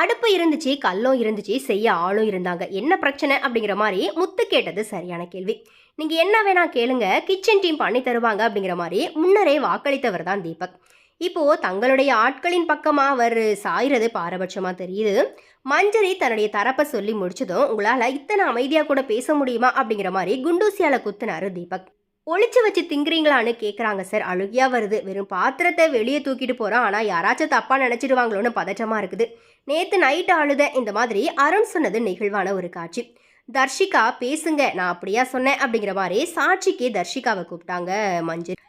அடுப்பு இருந்துச்சு கல்லும் இருந்துச்சு செய்ய ஆளும் இருந்தாங்க. என்ன பிரச்சனை அப்படிங்கிற மாதிரி முத்து கேட்டது சரியான கேள்வி. நீங்கள் என்ன வேணால் கேளுங்க கிச்சன் டீம் பண்ணி தருவாங்க அப்படிங்கிற மாதிரி முன்னரே வாக்களித்தவர் தான் தீபக். இப்போது தங்களுடைய ஆட்களின் பக்கமாக அவர் சாயிறது பாரபட்சமாக தெரியுது. மஞ்சரி தன்னுடைய தரப்பை சொல்லி முடிச்சதும் உங்களால் இத்தனை அமைதியாக கூட பேச முடியுமா அப்படிங்கிற மாதிரி குண்டூசியால் குத்துனாரு தீபக். ஒழிச்சு வச்சு திங்குறீங்களான்னு கேட்குறாங்க சார். அழுகியாக வருது. வெறும் பாத்திரத்தை வெளியே தூக்கிட்டு போகிறோம் ஆனால் யாராச்சும் தப்பாக நினச்சிடுவாங்களோன்னு பதற்றமாக இருக்குது. நேற்று நைட்டு அழுத இந்த மாதிரி அருண் சொன்னது நெகிழ்வான ஒரு காட்சி. தர்ஷிகா பேசுங்க நான் அப்படியா சொன்னேன் அப்படிங்கிற மாதிரி சாட்சிக்கு தர்ஷிகாவை கூப்பிட்டாங்க மஞ்சள்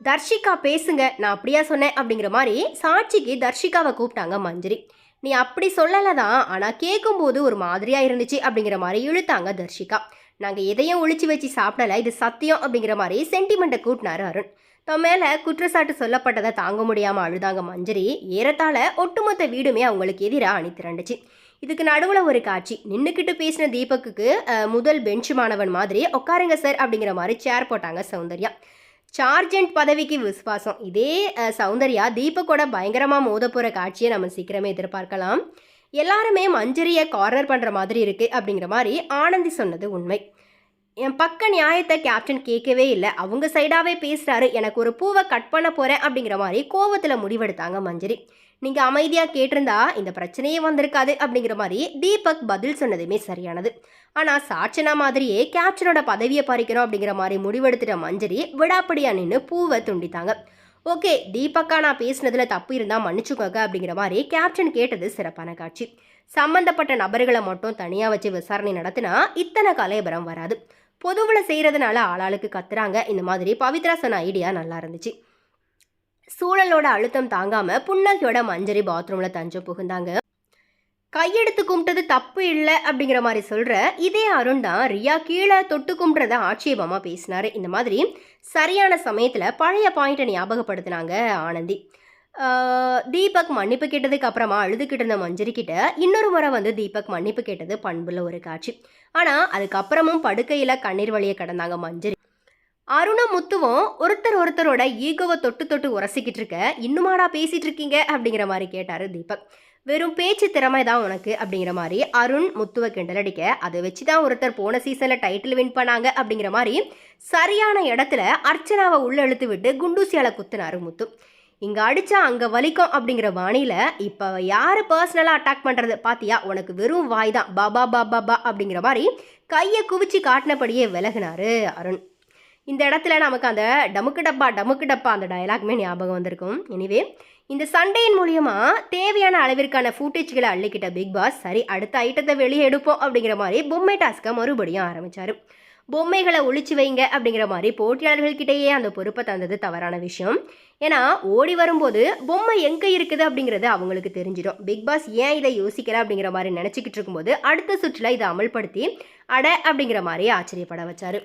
தர்ஷிகா பேசுங்க நான் அப்படியா சொன்னேன் அப்படிங்கிற மாதிரி சாட்சிக்கு தர்ஷிகாவை கூப்பிட்டாங்க மஞ்சரி. நீ அப்படி சொல்லலை தான் ஆனால் கேட்கும்போது ஒரு மாதிரியாக இருந்துச்சு அப்படிங்கிற மாதிரி இழுத்தாங்க தர்ஷிகா. நாங்கள் எதையும் ஒழிச்சு வச்சு சாப்பிடல இது சத்தியம் அப்படிங்கிற மாதிரி சென்டிமெண்ட்டை கூட்டினார் அருண். தன் மேலே குற்றச்சாட்டு சொல்லப்பட்டதை தாங்க முடியாமல் அழுதாங்க மஞ்சரி. ஏறத்தாழ ஒட்டுமொத்த வீடுமே அவங்களுக்கு எதிராக அணி திரண்டுச்சு. இதுக்கு நடுவில் ஒரு காட்சி. நின்றுக்கிட்டு பேசின தீபக்குக்கு முதல் பெஞ்ச் மாணவன் மாதிரி உட்காருங்க சார் அப்படிங்கிற மாதிரி சேர் போட்டாங்க சௌந்தர்யா. சார்ஜென்ட் பதவிக்கு விசுவாசம். இதே சௌந்தர்யா தீபக்கோட பயங்கரமாக மோத போகிற காட்சியை நம்ம சீக்கிரமே எதிர்பார்க்கலாம். எல்லாருமே மஞ்சரியை கார்னர் பண்ணுற மாதிரி இருக்குது அப்படிங்கிற மாதிரி ஆனந்தி சொன்னது உண்மை. என் பக்க நியாயத்தை கேப்டன் கேட்கவே இல்லை. அவங்க சைடாகவே பேசுகிறாரு எனக்கு ஒரு பூவை கட் பண்ண போகிறேன் அப்படிங்கிற மாதிரி கோவத்தில் முடிவெடுத்தாங்க மஞ்சரி. நீங்கள் அமைதியாக கேட்டிருந்தா இந்த பிரச்சனையே வந்திருக்காது அப்படிங்கிற மாதிரி தீபக் பதில் சொன்னதுமே சரியானது. ஆனால் சாட்சனா மாதிரியே கேப்டனோட பதவியை பறிக்கணும் அப்படிங்கிற மாதிரி முடிவெடுத்துட்ட மஞ்சரி விடாப்படியாக நின்று பூவை துண்டித்தாங்க. ஓகே தீபக்கா நான் பேசினதில் தப்பு இருந்தால் மன்னிச்சுக்கோங்க அப்படிங்கிற மாதிரி கேப்டன் கேட்டது சிறப்பான காட்சி. சம்பந்தப்பட்ட நபர்களை மட்டும் தனியாக வச்சு விசாரணை நடத்தினா இத்தனை கலையபரம் வராது. பொதுவில் செய்கிறதுனால ஆளாளுக்கு கத்துறாங்க. இந்த மாதிரி பவித்ரா சொன்ன ஐடியா நல்லா இருந்துச்சு. சூழலோட அழுத்தம் தாங்காமல் புன்னகையோட மஞ்சரி பாத்ரூமில் தஞ்சம் புகுந்தாங்க. கையெடுத்து கும்பிட்டது தப்பு இல்லை அப்படிங்கிற மாதிரி சொல்கிற இதே அருண் தான் ரியா கீழே தொட்டு கும்பிட்றத ஆட்சேபமாக பேசினாரு. இந்த மாதிரி சரியான சமயத்தில் பழைய பாயிண்ட்டை ஞாபகப்படுத்தினாங்க ஆனந்தி. தீபக் மன்னிப்பு கேட்டதுக்கு அப்புறமா அழுதுகிட்டு இருந்த மஞ்சரி கிட்ட இன்னொரு முறை வந்து தீபக் மன்னிப்பு கேட்டது பண்புள்ள ஒரு காட்சி. ஆனால் அதுக்கப்புறமும் படுக்கையில் கண்ணீர் வழியை கடந்தாங்க மஞ்சரி. அருணும் முத்துவும் ஒருத்தர் ஒருத்தரோட ஈகோவை தொட்டு தொட்டு உரசிக்கிட்டு இருக்க இன்னுமாடா பேசிகிட்டு இருக்கீங்க? அப்படிங்கிற மாதிரி கேட்டார் தீபக். வெறும் பேச்சு திறமை தான் உனக்கு அப்படிங்கிற மாதிரி அருண் முத்துவை கிண்டலடிக்க அதை வச்சு தான் ஒருத்தர் போன சீசனில் டைட்டில் வின் பண்ணாங்க அப்படிங்கிற மாதிரி சரியான இடத்துல அர்ச்சனாவை உள்ள இழுத்து விட்டு குண்டூசியால குத்துனாரு முத்து. இங்கே அடித்தா அங்கே வலிக்கும் அப்படிங்கிற வாணியில இப்போ யார் பர்சனலாக அட்டாக் பண்ணுறது பார்த்தியா உனக்கு வெறும் வாய் தான். பாபா பாபா பா அப்படிங்கிற மாதிரி கையை குவிச்சு காட்டினபடியே விலகினாரு அருண். இந்த இடத்துல நமக்கு அந்த டமுக்கு டப்பா டமுக்கு டப்பா அந்த டயலாக்மே ஞாபகம் வந்திருக்கும். எனிவே இந்த சண்டையின் மூலியமா தேவையான அளவிற்கான ஃபூட்டேஜ்களை அள்ளிக்கிட்ட பிக் பாஸ் சரி அடுத்த ஐட்டத்தை வெளியே எடுப்போம் அப்படிங்கிற மாதிரி பொம்மை டாஸ்க்கை மறுபடியும் ஆரம்பித்தார் பொம்மைகளை ஒழிச்சு வைங்க அப்படிங்கிற மாதிரி போட்டியாளர்கள்கிட்டயே அந்த பொறுப்பை தந்தது தவறான விஷயம். ஏன்னா ஓடி வரும்போது பொம்மை எங்கே இருக்குது அப்படிங்கிறது அவங்களுக்கு தெரிஞ்சிடும். பிக் பாஸ் ஏன் இதை யோசிக்கல அப்படிங்கிற மாதிரி நினச்சிக்கிட்டு இருக்கும்போது அடுத்த சுற்றில் இதை அமல்படுத்தி அட அப்படிங்கிற மாதிரி ஆச்சரியப்பட வச்சாரு.